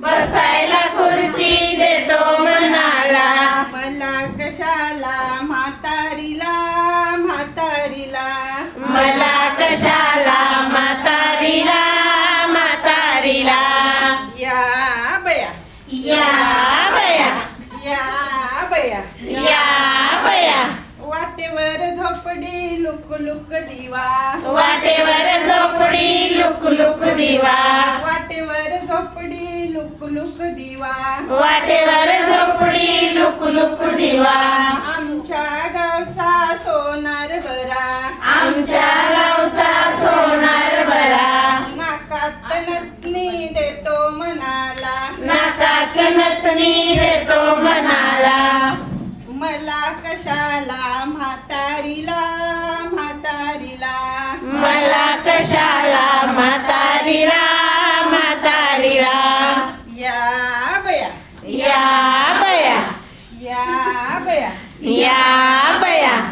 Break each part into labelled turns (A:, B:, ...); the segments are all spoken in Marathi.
A: बसायला खुर्ची देतो मनाला.
B: मला कशाला म्हातारीला म्हातारीला?
A: मला कशाला म्हातारीला म्हातारीला?
B: या बया.
A: या बया.
B: या बया.
A: या बया.
B: वाटेवर झोपडी लुक लुक दिवा.
A: वाटेवर झोपडी लुक लुक दिवा.
B: वाटेवर झोपडी लुक लुक दिवा.
A: वाटेवर झोपडी लुक लुक दिवा.
B: आमच्या गावचा सोनार बरा.
A: आमच्या गावचा सोनार बरा.
B: नाकात देतो मनाला
A: नाकात देतो मनाला
B: मला कशाला म्हातारीला म्हातारीला?
A: मला कशाला म्हातारीला?
B: या बया.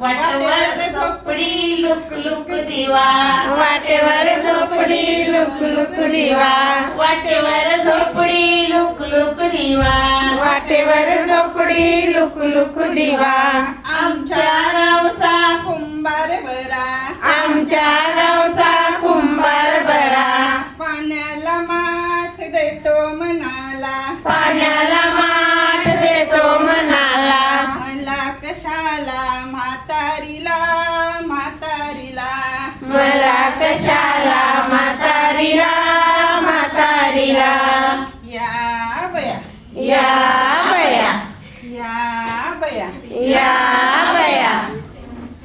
A: वाटेवर झोपडी लुक लुक दिवा. वाटेवर झोपडी लुक लुक दिवा. वाटेवर झोपडी लुक लुक दिवा. वाटेवर झोपडी लुक लुक दिवा.
B: आमच्या म्हातारीला म्हातारीला.
A: मला कशाला म्हातारीला म्हातारीला?
B: या बया.
A: या बया.
B: या बया.
A: या बया.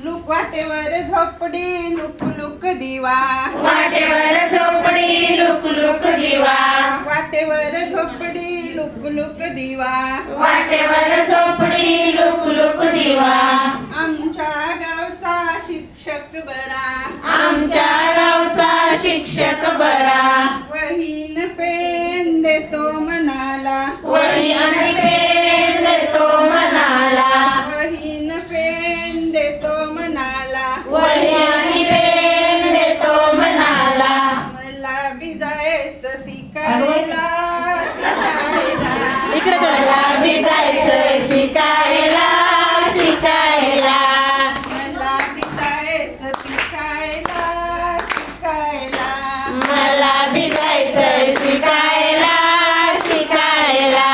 B: लुक वाटेवर झोपडी लुक लुक दिवा.
A: वाटेवर झोपडी लुक लुक दिवा.
B: वाटेवर झोपडी लुक लुक दिवा.
A: वाटेवर झोपडी लुक लुक
B: जायचं शिकायला शिकायला.
A: मला मी जायचं शिकायला. शिकायला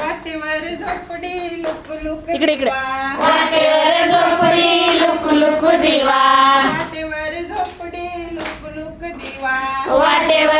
B: वाटेवर झोपडी लुक
A: लुक इकडे झोपडी लुक लुक
B: दिवा. झोपडी लुक लुक वाटेवर